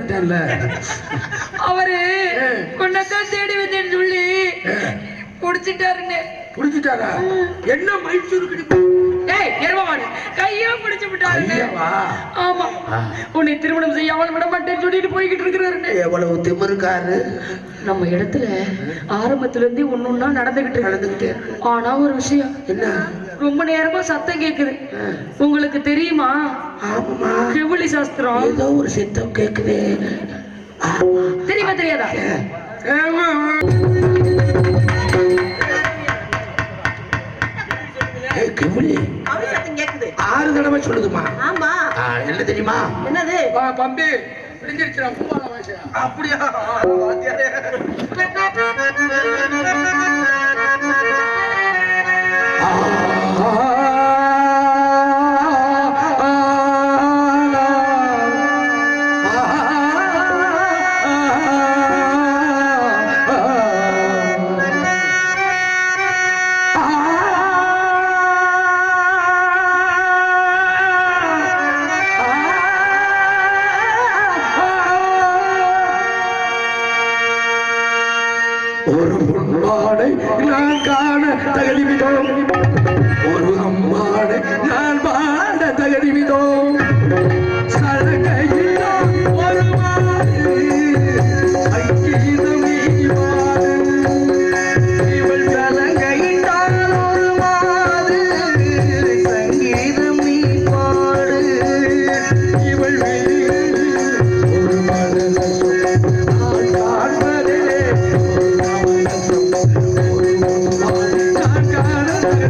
சேர்ந்துட்டேன்ல அவரு கொண்டத்தான் தேடி வந்தேன்னு சொல்லி குடிச்சிட்டாருன்னு. புடிச்சிட்டாரா என்ன மைசூர் கிடைக்கும் ஏய் எருமமாடு கையோ பிடிச்சு ஐயவா ஆமா. உன்னை திருமணம் செய்யாமல் விட மாட்டேன்னு சொல்லிட்டு போய்கிட்டு இருக்கிறாருன்னு எவ்வளவு திமிருக்காரு நம்ம இடத்துல ஆரம்பத்துல இருந்தே ஒன்னொன்னா நடந்துகிட்டு நடந்துகிட்டே ஆனா ஒரு விஷயம். என்ன? ரொம்ப நேரமா சத்தம் கேக்குது. உங்களுக்கு தெரியுமா? ஆமாமா சாஸ்திரம். ஏதோ ஒரு சித்தம் கேக்குதே. தெரியுமா தெரியாதா? ஏய், ஆறு தடவை சொல்லுதுமா ஆமா. என்ன தெரியுமா? என்னது? பம்பி அப்படியா?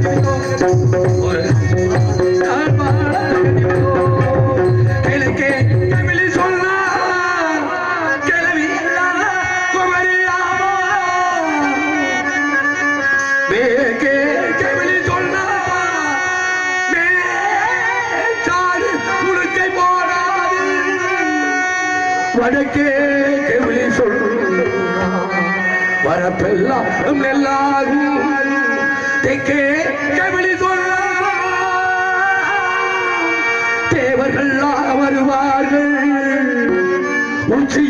Thank you.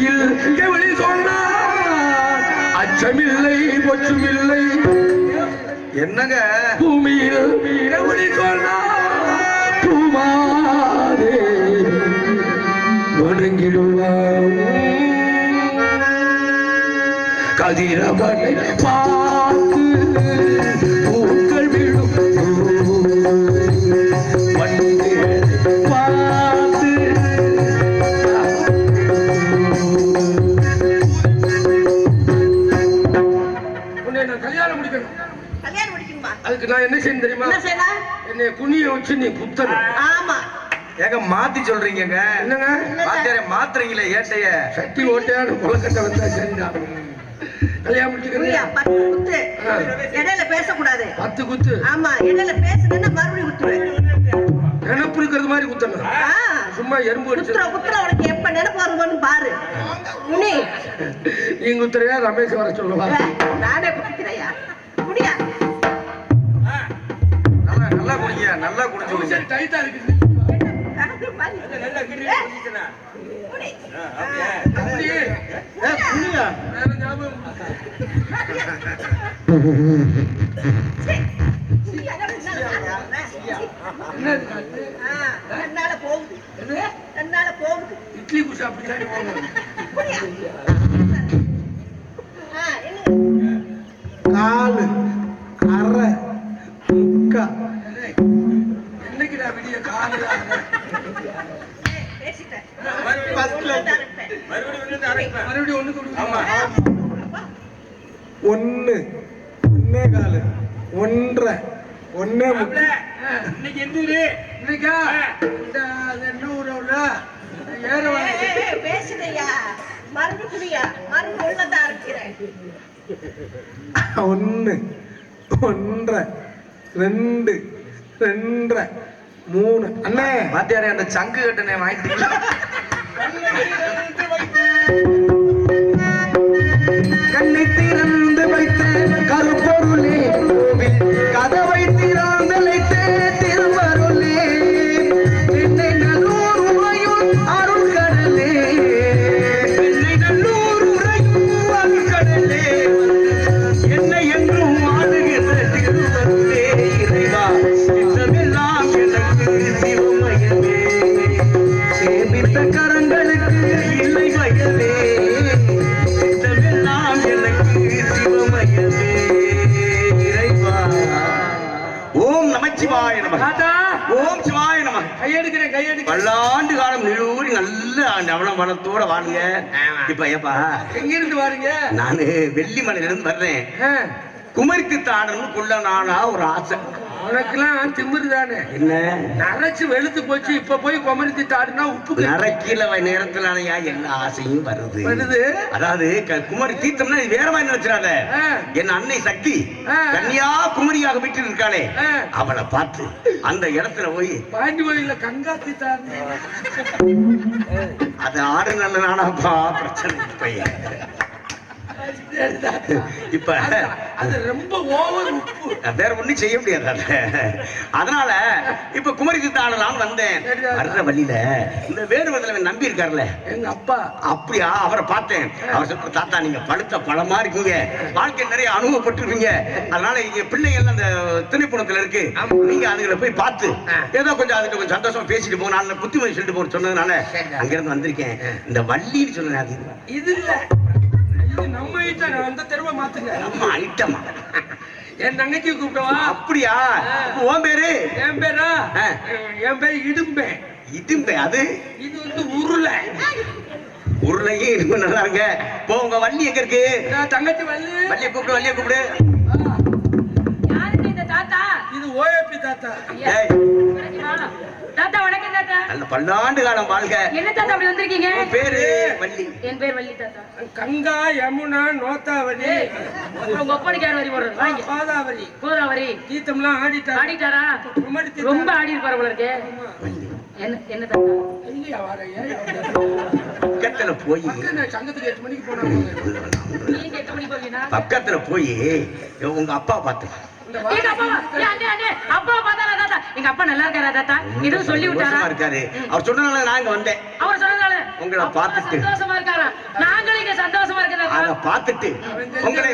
உச்சியில் கெவிலி சொன்னார். அச்சமில்லை பொச்சுமில்லை. என்னங்க? பூமியில் கெவிலி சொன்னார். பூமாதே வணங்கிடுவார். கதிரவனை பார்த்து என்ன செய்யணும் தெரியுமா? என்ன செய்யலாம் என்னை குனிய வச்சு நீ குத்தணும் ஆமா. ஏங்க மாத்தி சொல்றீங்கங்க. என்னங்க? வாத்தியாரே மாத்துறீங்களே ஏட்டைய. சட்டி ஓட்டையான கொலக்கட்டை வந்தா சரிதான் கல்யாணம். இடையில பேசக்கூடாது. பத்து குத்து? ஆமா இடையில பேசுனா மறுபடியும் குத்துருவேன் நினப்பு இருக்கிறது மாதிரி குத்தணும். சும்மா எறும்பு குத்துற குத்துற உனக்கு எப்ப நினைப்பு வருவோன்னு பாரு. நீங்க குத்துறையா ரமேஷ் வர சொல்லுவா. நானே குடிக்கிறையா நல்லா நல்லா குடிங்க. நல்லா குடிச்சு விடுங்க டைட்டா இருக்குது என்னால போகுது. என்னால போகுது. இட்லி குஷா அப்படி? காலு. ஒன்று ஒன்னே காலு. ஒன்றரை. ஒன்னே இன்னைக்கு எந்த இன்னைக்கா? என்ன ஊரு பேசுதையா இருக்கிறேன். ஒன்று ஒன்றரை. ரெண்டு. ரெண்டரை. மூணு. அண்ணே! வாத்தியாரே அந்த சங்கு கட்டணே வாங்கிட்டீங்களா? கண்ணை திறந்து நம. ஓம் சிவாய நம. கையெடுக்கிறேன் கையெடுக்கிறேன். பல்லாண்டு காலம் நிலூரி நல்ல நவளம் வளத்தோட வாழுங்க. இப்ப ஏப்பா எங்க இருந்து வாருங்க? நானு வெள்ளிமலையில இருந்து வர்றேன். குமரிக்கு தாடன்னு குள்ள நானா ஒரு ஆசை. உனக்கெல்லாம் திமிரு தானே என்ன நரைச்சு வெளுத்து போச்சு இப்ப போய் கொமரித்தி தாடுனா உப்பு நரைக்கீழ நேரத்துலயா எல்லா ஆசையும் வருது வருது. அதாவது குமரி தீர்த்தம்னா இது வேற மாதிரி நினைச்சிடாத. என் அன்னை சக்தி. கன்னியா குமரியாக வீட்டில் இருக்காளே. அவளை பார்த்து அந்த இடத்துல போய் பாண்டி கோயில்ல கங்காத்தி தாடு அது ஆறு நல்ல நாடாப்பா பிரச்சனை பையன் இப்ப அது ரொம்ப ஓவர் உப்பு. வேற ஒண்ணும் செய்ய முடியாது அத. அதனால இப்ப குமரி சித்தாடலாம் வந்தேன் வர்ற வழியில இந்த வேறுவதில் நம்பி இருக்காருல்ல எங்க அப்பா. அப்படியா? அவரை பார்த்தேன். அவர் சொல்ற தாத்தா நீங்க பழுத்த பழமா இருக்கீங்க. வாழ்க்கை நிறைய அனுபவப்பட்டிருக்கீங்க. அதனால இங்க பிள்ளைங்க எல்லாம் அந்த திணைப்புணத்துல இருக்கு. நீங்க அதுகளை போய் பார்த்து ஏதோ கொஞ்சம் அதுக்கு கொஞ்சம் சந்தோஷமா பேசிட்டு போங்க. நான் புத்திமதி சொல்லிட்டு போன்னு சொன்னதுனால அங்க இருந்து வந்திருக்கேன். இந்த வள்ளின்னு சொன்னேன் அது. இது இல்ல. இது நம்ம நான் அந்த தெருவை மாத்துங்க. நம்ம ஐட்டமா? என் தங்கச்சி கூப்பிட்டவா? அப்படியா? உன் பேரு? என் பேரா. என் பேர் இடும்பே. இதும்பே அது? இது வந்து உருளை. உருளையும் இனிமே நல்லா இருங்க போ உங்க வள்ளி எங்க இருக்கு? நான் தங்கச்சி வள்ளி. வள்ளிய கூப்பிடு வள்ளிய கூப்பிடு. இது ஓஏபி தாத்தா. தாத்தா வணக்கம் தாத்தா. நல்ல பல்லாண்டு காலம் வாழ்க. என்ன தாத்தா அப்படி வந்திருக்கீங்க? உன் பேரு வள்ளி என் பேர் வள்ளி தாத்தா. கங்கா யமுனா நோத்தாவரி உங்க ஒப்பனுக்கு யார் வரி போடுறது? வாங்க. கோதாவரி கோதாவரி தீர்த்தம்லாம் ஆடிட்டாரு. ஆடிட்டாரா? ரொம்ப ஆடி இருப்பாரு போல இருக்கு. என்ன என்ன தாத்தா? இல்லையா வாரையா பக்கத்துல போய். நான் சங்கத்துக்கு எட்டு மணிக்கு போனாங்க நீங்க எட்டு மணிக்கு போவீங்கன்னா பக்கத்துல போய் உங்க அப்பா பார்த்தேன் அப்பா ஏ, எங்க அப்பா நல்லா இருக்காரா தாத்தா? எதுவும் சொல்லி விட்டாரா? இருக்காரு. அவர் சொன்னதுனால நான் இங்க வந்தேன். அவர் சொன்னதால உங்களை பார்த்துட்டு. சந்தோஷமா இருக்காரா? நாங்களும் இங்க சந்தோஷமா அத இருக்கிறதா பார்த்துட்டு உங்களை.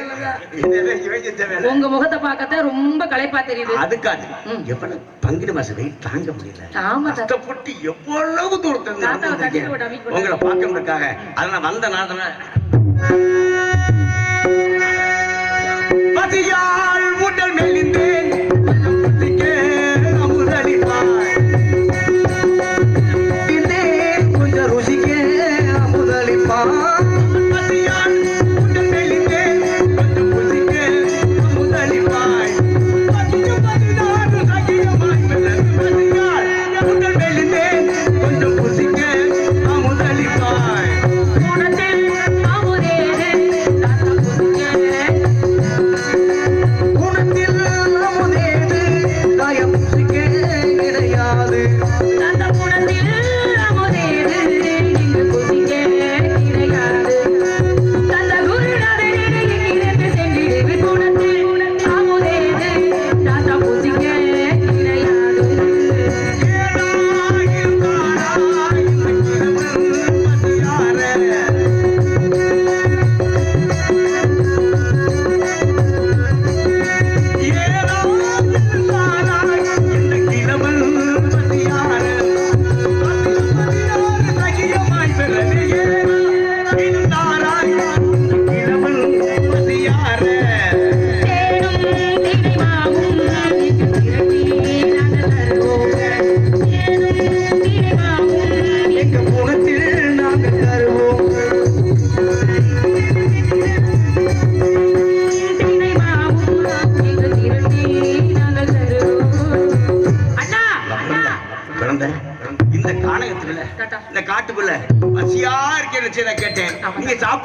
உங்க முகத்தை பார்க்கத்தான் ரொம்ப களைப்பா தெரியுது. அதுக்காது. எவ்வளவு பங்குனி மாசம் வெயில் தாங்க முடியல. ஆமா கஷ்டப்பட்டு எவ்வளவு தூரத்துல. உங்களை பார்க்கறதுக்காக அதனால வந்த நேரத்துல பசியால் உடல் புத்திக்கே everybody.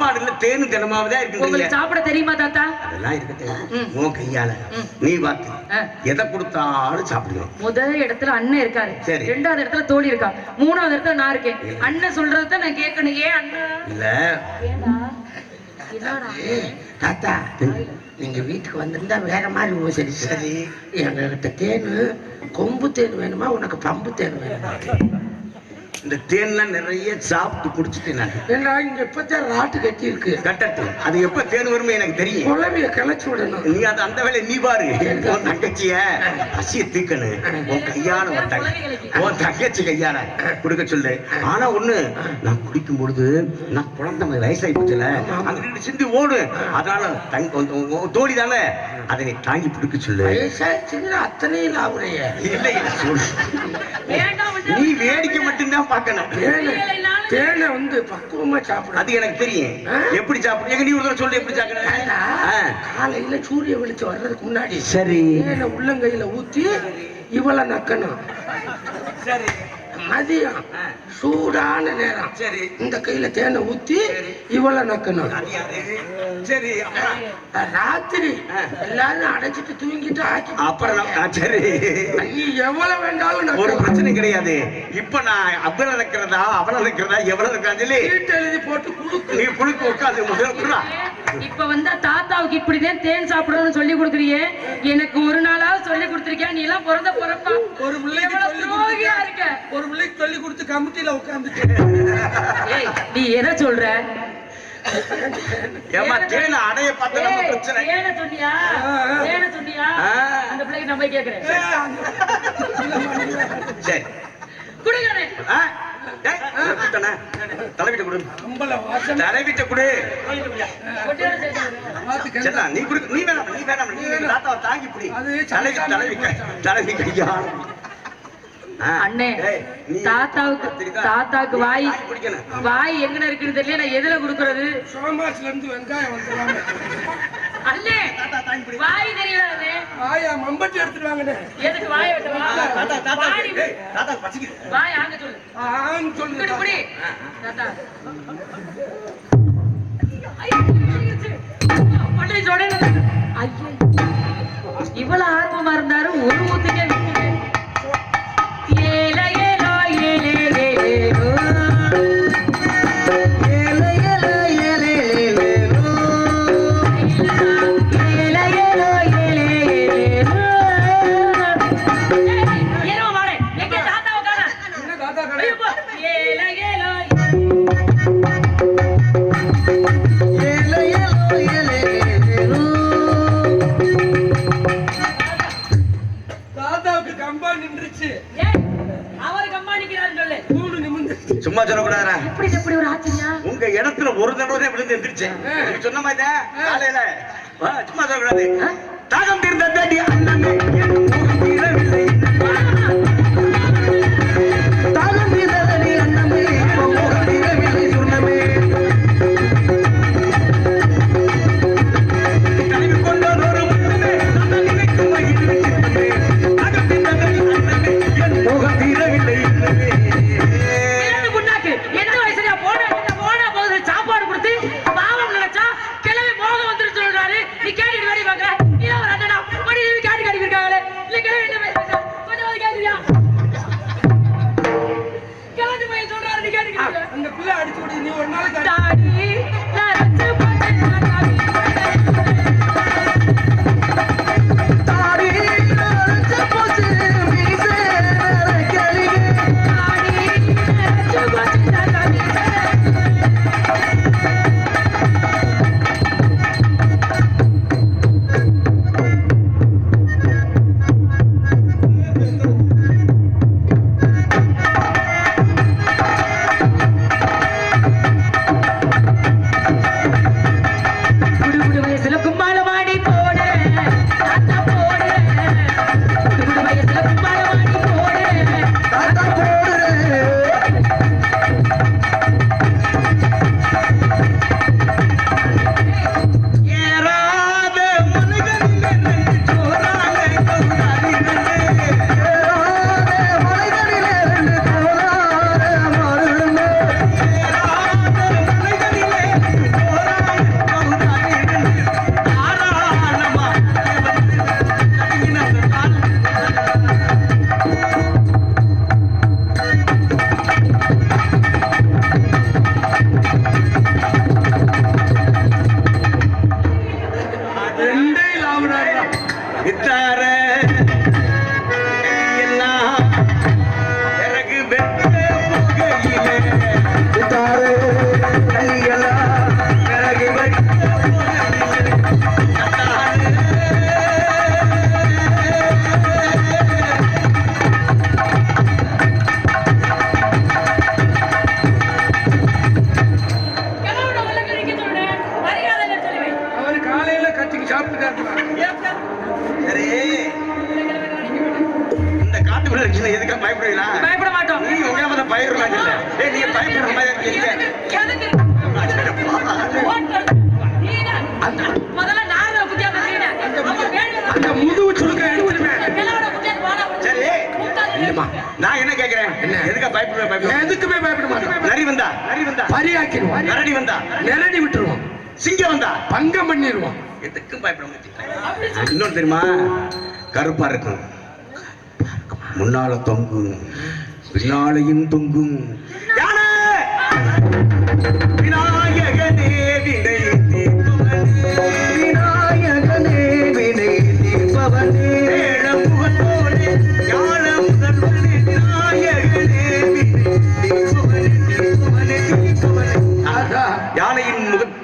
சாப்பாடுல தேனும் தினமாவதா இருக்குங்க உங்களுக்கு சாப்பிட தெரியுமா தாத்தா? அதெல்லாம் இருக்கட்டும். உன் கையால. நீ பார்த்து. எதை கொடுத்தாலும் சாப்பிடுவோம் முதல் இடத்துல அண்ணன் இருக்காரு. சரி. ரெண்டாவது இடத்துல தோழி இருக்கா. மூணாவது இடத்துல நான் இருக்கேன். அண்ணன் சொல்றதை நான் கேட்கணும். ஏன் அண்ணன் இல்ல. தாத்தா நீங்க வீட்டுக்கு வந்திருந்தா வேற மாதிரி உபசரிச்சு சரி. எங்ககிட்ட தேனு கொம்பு தேன் வேணுமா? உனக்கு பம்பு தேன் வேணுமா? இந்த தேன்லாம் நிறைய சாப்பிட்டு குடிச்சிட்டு நான் ஏன்னா இங்க இப்பதான் ராட்டு கட்டி இருக்கு. கட்டட்டும். அது எப்ப தேன் வருமே எனக்கு தெரியும். குழவைய கிளச்சி விடணும். நீ அது அந்த வேலையை நீ பாரு. உன் தங்கச்சிய பசிய தீக்கணும் உன் கையால உன் தங்க உன் தங்கச்சி கையால கொடுக்க சொல்லு. ஆனா ஒண்ணு நான் குடிக்கும் பொழுது நான் குழந்தை மாதிரி வயசாகி போச்சுல. அங்க நின்று சிந்தி ஓடு. அதனால தோழி தானே. அதை நீ தாங்கி பிடிக்க சொல்லு. வயசாச்சுன்னா அத்தனையும் இல்லை இல்லை, சொல்லு. நீ வேடிக்கை மட்டும்தான் பார்க்கணும். தேனை தேனை வந்து பக்குவமா சாப்பிடணும் அது எனக்கு தெரியும். எப்படி சாப்பிடு? எங்க நீ ஒரு சொல்லு எப்படி சாப்பிடுற? ஆ. காலையில சூரிய வெளிச்சம் வர்றதுக்கு முன்னாடி சரி. தேனை உள்ளங்கையில ஊத்தி இவளை நக்கணும். சரி. மதியம் சூடான நேரம். சரி. இந்த கையில தேனை ஊத்தி இவளை நக்கணும்? சரி ராத்திரி எல்லாரும் அடைச்சிட்டு தூங்கிட்டு ஆக்கி அப்புறம் சரி. நீ எவ்வளவு வேண்டாலும் ஒரு. பிரச்சனை கிடையாது. இப்ப நான் அவள இருக்கிறதா அவள இருக்கிறதா எவ்வளவு இருக்கா சொல்லி எழுதி போட்டு குடுக்கு. நீ புழுக்கு உட்காந்து முதல்ல புறா. இப்ப வந்தா தாத்தாவுக்கு இப்படிதான் தேன் சாப்பிடணும்னு சொல்லி கொடுக்குறியே. எனக்கு ஒரு நாளாவது சொல்லி கொடுத்திருக்கியா? நீ எல்லாம் பிறந்த பிறப்பா. ஒரு துரோகியா இருக்க? ஒரு பிள்ளைக்கு சொல்லி கொடுத்து கமிட்டியில உட்காந்து ஏய் நீ எதை சொல்ற? ஏம்மா தேனை அடைய பார்த்த நம்ம பிரச்சனை. சொன்னியா சொன்னியா. அந்த பிள்ளைக்கு கேக்குறேன். சரி. தலைவிட்ட கொடு. அம்பல வாசனை தலைவிட்ட கொடு. நீ குடு நீ வேணாம் நீ வேணாம் நீ தாத்தாவை தாங்கி பிடி. அது தலைவி தலைவி தலைவி கையா ஆ. அண்ணே தாத்தாவுக்கு? தாத்தாவுக்கு வாய் வாய் எங்கன இருக்குன்னு தெரியல நான் எதுல குடுக்கறது சோமாஸ்ல இருந்து வெங்காயம் வந்துடுவாங்க அண்ணே வாய் தெரியல அண்ணே ஆயா மம்பட்டி எடுத்துட்டு வாங்கண்ணே எதுக்கு வாய் வெட்டவா தாத்தா தாத்தா வாய் தாத்தா பசிக்குது வாய் ஆங்க சொல்லு ஆன்னு இங்கிட்டு சொல்லுங்க புடி தாத்தா. ஐயோ. இவ்வளவு ஆர்வமா இருந்தாரு ஒரு ஒரு தடவை விழுந்து எந்திரிச்சேன். சொன்ன மாதிரி காலையில சும்மா சொல்லக்கூடாது தாகம் தீர்ந்த தேடி அண்ணனே இல்லம்மா. நான் என்ன கேக்குறேன்? என்ன? எதுக்கா எதுக்குமே பயப்பட மாட்டோம் நரி வந்தா? நரி வந்தா. பரியாக்கிடுவோம். கரடி வந்தா. நிரடி விட்டுருவோம். சிங்கம் வந்தா? பங்கம் பண்ணிடுவோம். எதுக்கும் பயப்பட மாட்டேன். தெரியுமா? கருப்பா இருக்கும். முன்னால தொங்கும் பின்னாலையும் தொங்கும். யானை!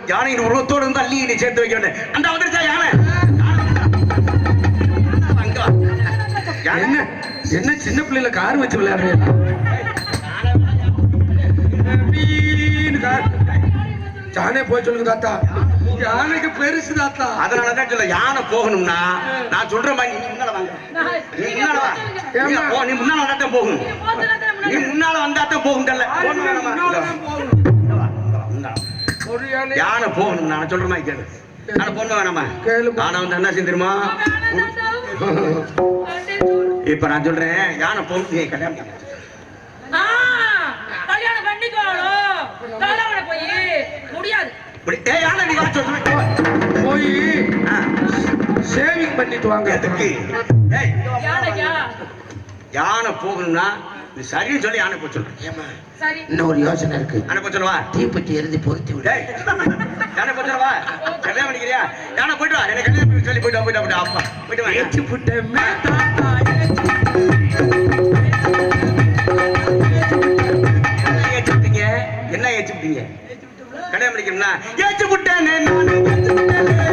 யானையின் உருவத்தோடு வந்து அள்ளி நீ சேர்த்து வைக்க வேண்டும் அந்த வந்துருச்சா யானை? என்ன? என்ன சின்ன பிள்ளைல கார் வச்சு விளையாடுறீங்க. யானை போய் சொல்லுங்க தாத்தா. யானைக்கு பெருசு தாத்தா. அதனாலதான் சொல்ல யானை போகணும்னா நான் சொல்ற மாதிரி நீ முன்னால வாங்க. நீ முன்னால வா. நீ போ, நீ முன்னால வந்தா தான் போகும் நீ முன்னால வந்தா தான் போகும் யானை போகணும் நான் சொல்ற மாதிரி கேளு. யானை போகணும் வேணாமா? கேளு. யானை வந்து என்ன தெரியுமா? இப்ப நான் சொல்றேன் யானை போகும் நீ கல்யாணம் முடியாது. போய் சேவிங் பண்ணிட்டு வாங்க. யானை போகணும்னா நீ சரின்னு சொல்லி யானை போய் சொல்றேன். ஏம்மா? சரி. இன்னும் ஒரு யோசனை இருக்கு. யானை போய் சொல்லவா? தீப்பெட்டி எரிஞ்சு பொருத்தி விடு. போய் சொல்லவா? கல்யாணம் பண்ணிக்கிறியா? யானை போயிட்டு வா. எனக்கு கல்யாணம் சொல்லி போயிட்டு போயிட்டு போயிட்டு வா அப்பா. போயிட்டு வா ஏற்றி புட்டமே தாத்தா ஏற்றி என்ன ஏற்றி விட்டீங்க? என்ன ஏற்றி விட்டீங்க? கல்யாணம் பண்ணிக்கணும்னா ஏற்றி விட்டேனே நானு ஏற்றி விட்டேனே.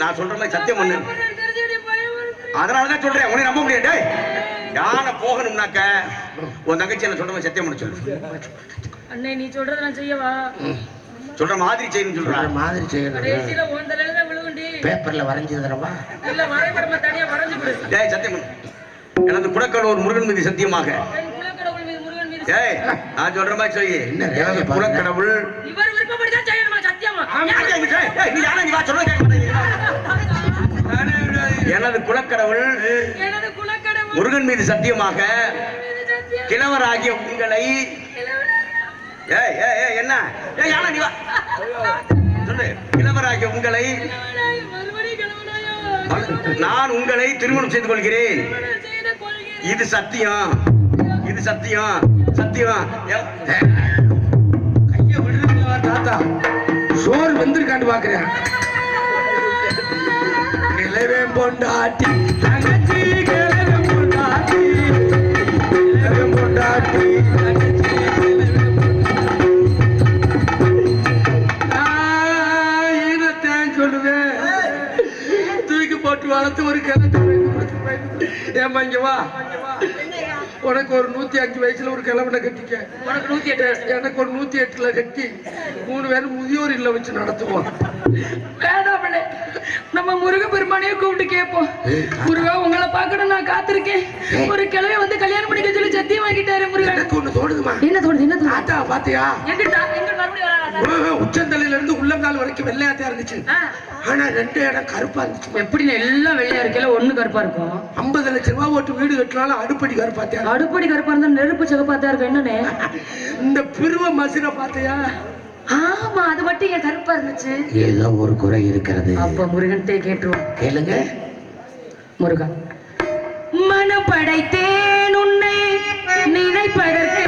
நான் சொல்ற மாதிரி சத்தியம் பண்ணு அதனாலதான் சொல்றேன். உன்னை நம்ப முடியாது. டேய். யானை போகணும்னாக்க உன் தங்கச்சி என்ன சொல்ற மாதிரி சத்தியம் பண்ண சொல்லு. அண்ணே நீ சொல்றத நான் செய்யவா? சொல்ற மாதிரி செய்யணும் சொல்ற. மாதிரி செய்யணும். தான் பேப்பர்ல வரைஞ்சு தரவா? இல்ல வரைபடமா தனியா வரைஞ்சு கொடு. டேய் சத்தியம் பண்ணு. எனது குலக்கடவுள் முருகன் மீது சத்தியமாக. ஏய் நான் சொல்ற மாதிரி சொல்லி. என்ன. குலக்கடவுள். இவர் விருப்பப்படிதான் செய்யணுமா சத்தியமா? நீ யானை நீ வா சொல்ல கேட்க மாட்டேங்கிறீங்களா? எனது குலக்கடவுள் முருகன் மீது சத்தியமாக கிழவராகிய உங்களை என்ன? சொல்லு. கிழவராகிய உங்களை? நான் உங்களை திருமணம் செய்து கொள்கிறேன். இது சத்தியம். இது சத்தியம். சத்தியம். கைய விடுறீங்களா தாத்தா. சோறு வெந்திருக்காண்டு பாக்குறேன். கிளவன் பொண்டாட்டி. தங்கச்சி கிளவன் பொண்டாட்டி. கிளவன் பொண்டாட்டி. தங்கச்சி சொல்லுவேன்? தூக்கி போட்டு வளர்த்து ஒரு கிணத்து ஏமா இங்க வா. உனக்கு ஒரு நூத்தி அஞ்சு வயசுல ஒரு கிழவனை கட்டிக்க. உனக்கு நூத்தி எட்டு எனக்கு ஒரு நூத்தி எட்டுல கட்டி. மூணு பேரும் முதியோர் இல்ல வச்சு நடத்துவோம். பிள்ளை. நம்ம முருக பெருமானையே கூப்பிட்டு கேட்போம். முருகா உங்களை பார்க்கணும் நான் காத்திருக்கேன். ஒரு கிழமை வந்து கல்யாணம் பண்ணிக்க சொல்லி சத்தியம் வாங்கிட்டாரு முருகன் எனக்கு ஒண்ணு தோணுதுமா? என்ன தோணுது என்ன தோணுது? தாத்தா பாத்தியா? எங்கிட்டா எங்க மறுபடியும் வராதா? ஆஹ், உச்சந்தலையில இருந்து உள்ளங்கால் வரைக்கும் வெள்ளையாத்தா இருந்துச்சு. ஆ, ஆனா ரெண்டு இடம் கருப்பா இருந்துச்சு. எப்படி எல்லாம் வெள்ளையா இருக்கல ஒண்ணு கருப்பா இருக்கும்? ஐம்பது லட்சம் ரூபாய் ஓட்டு வீடு கட்டினாலும் அடுப்படி கருப்பாத்தியா அடுப்படி கருப்பா இருந்தா நெருப்பு சிகப்பாத்தா இருக்கும் என்னன்னு இந்த பிரிவ மசிர பாத்தியா? ஆமா அது மட்டும் என் கருப்பா இருந்துச்சு. ஏதோ ஒரு குறை இருக்கிறது. அப்ப முருகன்ட்டே கேட்டுருவோம். கேளுங்க. முருகன் மனம் படைத்தேன் உன்னை நினைப்பதற்கு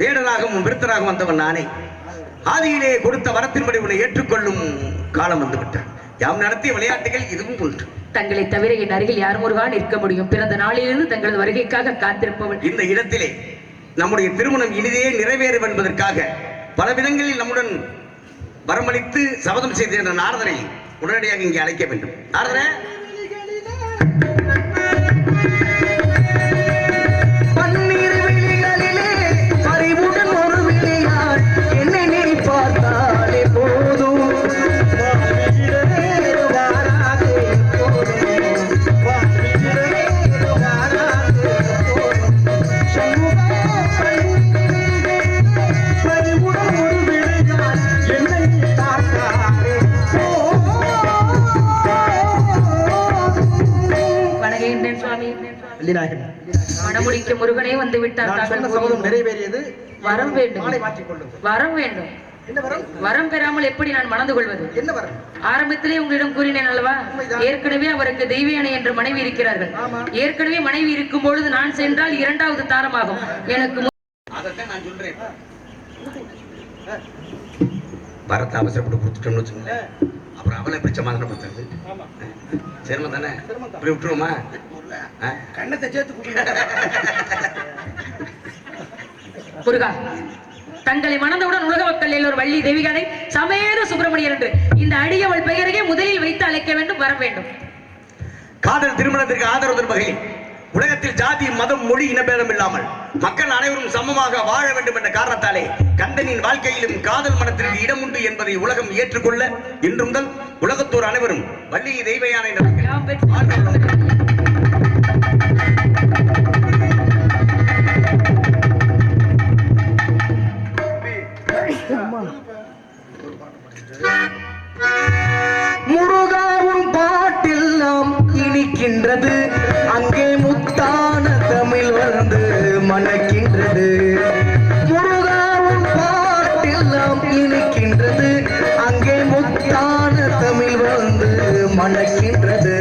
வேடனாகவும் விருத்தனாகவும் வந்தவன் நானே. ஆதியிலே கொடுத்த வரத்தின்படி உன்னை ஏற்றுக்கொள்ளும் காலம் வந்துவிட்டான் யாம் நடத்திய விளையாட்டுகள் இதுவும் ஒன்று தங்களை தவிர என் அருகில் யார் முருகா நிற்க முடியும். பிறந்த நாளிலிருந்து தங்களது வருகைக்காக காத்திருப்பவள். இந்த இடத்திலே நம்முடைய திருமணம் இனிதே நிறைவேறும் என்பதற்காக பல விதங்களில் நம்முடன் வரமளித்து சபதம் செய்த என்ற நாரதரை உடனடியாக இங்கே அழைக்க வேண்டும். நாரதரே! மணமுடிக்க முருகனே வந்து விட்டார் தாங்கள் சபதம் நிறைவேறியது. வரம் வேண்டும். மாலை மாற்றிக் கொள்ளுங்கள் வரம் வேண்டும். என்ன வரம்? வரம் பெறாமல் எப்படி நான் மணந்து கொள்வது? என்ன வரம்? ஆரம்பத்திலே உங்களிடம் கூறினேன் அல்லவா. ஏற்கனவே அவருக்கு தெய்வயானை என்ற மனைவி இருக்கிறார்கள். ஏற்கனவே மனைவி இருக்கும் பொழுது நான் சென்றால் இரண்டாவது தாரமாகும். எனக்கு மு- அதைத்தான் நான் சொல்றேன். வரத்தை அவசரப்பட்டு கொடுத்துட்டோம்னு வச்சுக்கோங்களேன். அப்புறம் அவளை எப்படி சமாதானப்படுத்துறது? சிரமம் தானே. இப்படி விட்டுருவோமா? ஆ? கண்ணத்தை சேர்த்து கொடுங்க. முருகா தங்களை மணந்தவுடன் உலக மக்கள் எல்லோரும் வள்ளி தெய்விகானை சமேத சுப்பிரமணியர் என்று இந்த அடியவள் பெயரையே முதலில் வைத்து அழைக்க வேண்டும் வர வேண்டும். காதல் திருமணத்திற்கு ஆதரவு தரும் வகையில் உலகத்தில் ஜாதி மதம் மொழி இனபேதம் இல்லாமல் மக்கள் அனைவரும் சமமாக வாழ வேண்டும் என்ற காரணத்தாலே கந்தனின் வாழ்க்கையிலும் காதல் மனத்திற்கு இடம் உண்டு என்பதை உலகம் ஏற்றுக்கொள்ள இன்று முதல் உலகத்தோர் அனைவரும் வள்ளி தெய்வயானை பாட்டெல்லாம் இனிக்கின்றது அங்கே முத்தான தமிழ் வந்து மணக்கின்றது. முருகாவும் பாட்டெல்லாம் இனிக்கின்றது. அங்கே முத்தான தமிழ் வந்து மணக்கின்றது.